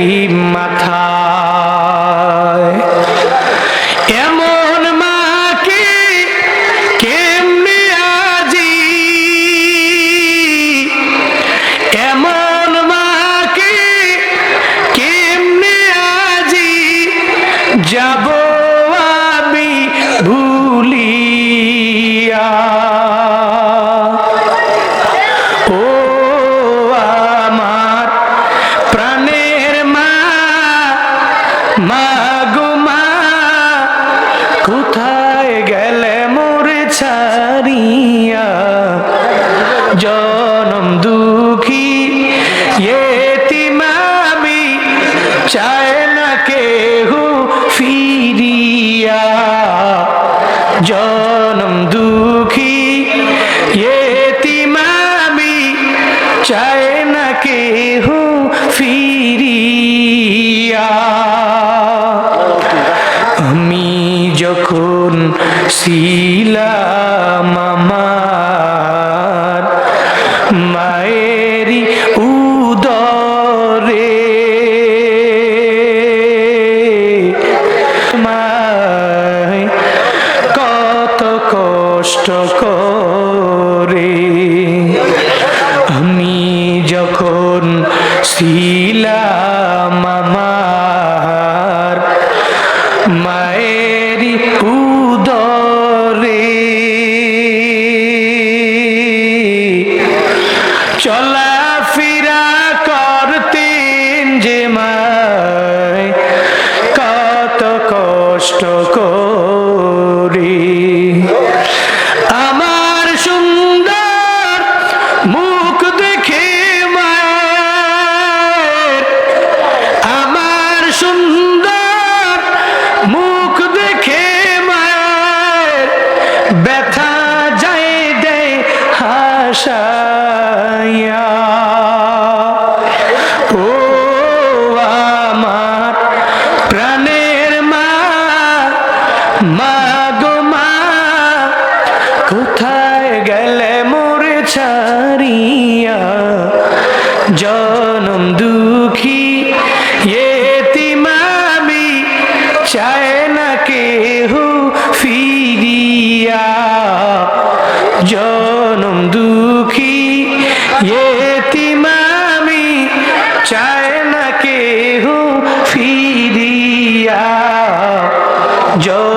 মায়েরই কোথায় গেলে মোরে ছাড়িয়া? জনম দুঃখী, এতিমামি চায় না কেহু ফিরিয়া। জনম দুঃখী, এতিমামি চায় না কেহু ফিরিয়া। ছিলাম আমার মায়েরই উদরে। মায় কত কষ্ট করে আমি যখন ছিলাম আমার মায়েরই করে। আমার সুন্দর মুখ দেখে মায়ের। আমার সুন্দর মুখ দেখে মায়ের। ব্যথা যায় দেয় হাসাইয়া গেলে মোরে ছাড়িয়া জনম দুঃখী এতিমামি চায় না কেহু ফিরিয়া। জনম দুঃখী এতিমামি চায় না কেহু ফিরিয়া। জনম